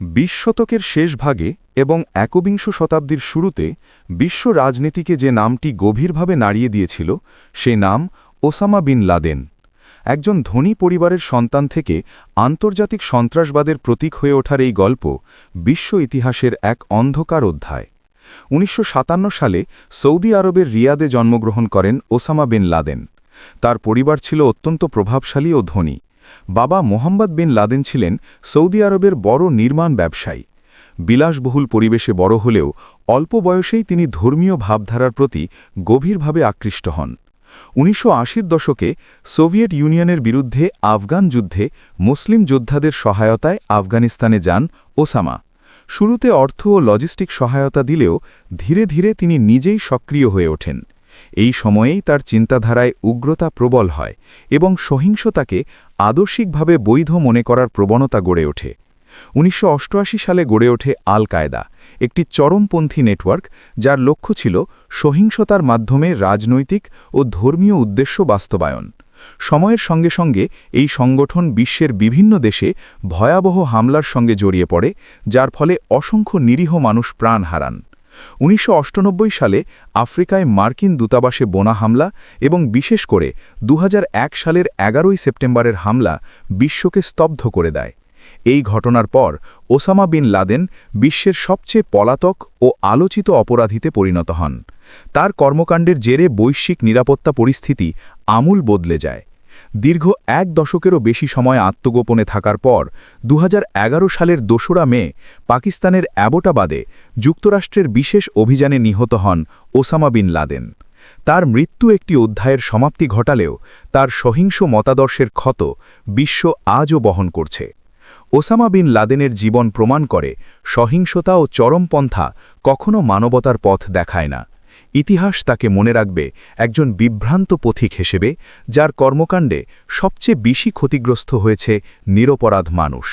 বিশ শতকের শেষ ভাগে এবং একবিংশ শতাব্দীর শুরুতে বিশ্ব রাজনীতিকে যে নামটি গভীরভাবে নাড়িয়ে দিয়েছিল, সে নাম ওসামা বিন লাদেন। একজন ধনী পরিবারের সন্তান থেকে আন্তর্জাতিক সন্ত্রাসবাদের প্রতীক হয়ে ওঠার এই গল্প বিশ্ব ইতিহাসের এক অন্ধকার অধ্যায়। উনিশশো সাতান্ন সালে সৌদি আরবের রিয়াদে জন্মগ্রহণ করেন ওসামা বিন লাদেন। তার পরিবার ছিল অত্যন্ত প্রভাবশালী ও ধনী। বাবা মোহাম্মদ বিন লাদেন ছিলেন সৌদি আরবের বড় নির্মাণ ব্যবসায়ী। বিলাসবহুল পরিবেশে বড় হলেও অল্প বয়সেই তিনি ধর্মীয় ভাবধারার প্রতি গভীরভাবে আকৃষ্ট হন। উনিশশো আশির দশকে সোভিয়েত ইউনিয়নের বিরুদ্ধে আফগান যুদ্ধে মুসলিম যোদ্ধাদের সহায়তায় আফগানিস্তানে যান ওসামা। শুরুতে অর্থ ও লজিস্টিক সহায়তা দিলেও ধীরে ধীরে তিনি নিজেই সক্রিয় হয়ে ওঠেন। এই সময়েই তার চিন্তাধারায় উগ্রতা প্রবল হয় এবং সহিংসতাকে আদর্শিকভাবে বৈধ মনে করার প্রবণতা গড়ে ওঠে। উনিশশো অষ্টআশি সালে গড়ে ওঠে আল কায়দা একটি চরমপন্থী নেটওয়ার্ক যার লক্ষ্য ছিল সহিংসতার মাধ্যমে রাজনৈতিক ও ধর্মীয় উদ্দেশ্য বাস্তবায়ন। সময়ের সঙ্গে সঙ্গে এই সংগঠন বিশ্বের বিভিন্ন দেশে ভয়াবহ হামলার সঙ্গে জড়িয়ে পড়ে, যার ফলে অসংখ্য নিরীহ মানুষ প্রাণ হারান। উনিশশো সালে আফ্রিকায় মার্কিন দূতাবাসে বোনা হামলা এবং বিশেষ করে দু হাজার এক সালের এগারোই সেপ্টেম্বরের হামলা বিশ্বকে স্তব্ধ করে দেয়। এই ঘটনার পর ওসামা বিন লাদেন বিশ্বের সবচেয়ে পলাতক ও আলোচিত অপরাধীতে পরিণত হন। তার কর্মকাণ্ডের জেরে বৈশ্বিক নিরাপত্তা পরিস্থিতি আমূল বদলে যায়। দীর্ঘ এক দশকেরও বেশি সময় আত্মগোপনে থাকার পর দু হাজার এগারো সালের দোসরা মে পাকিস্তানের অ্যাবোটাবাদে যুক্তরাষ্ট্রের বিশেষ অভিযানে নিহত হন ওসামা বিন লাদেন। তার মৃত্যু একটি অধ্যায়ের সমাপ্তি ঘটালেও তার সহিংস মতাদর্শের ক্ষত বিশ্ব আজও বহন করছে। ওসামা বিন লাদেনের জীবন প্রমাণ করে সহিংসতা ও চরমপন্থা কখনও মানবতার পথ দেখায় না। ইতিহাস তাকে মনে রাখবে একজন বিভ্রান্ত পথিক হিসেবে, যার কর্মকাণ্ডে সবচেয়ে বেশি ক্ষতিগ্রস্ত হয়েছে নিরপরাধ মানুষ।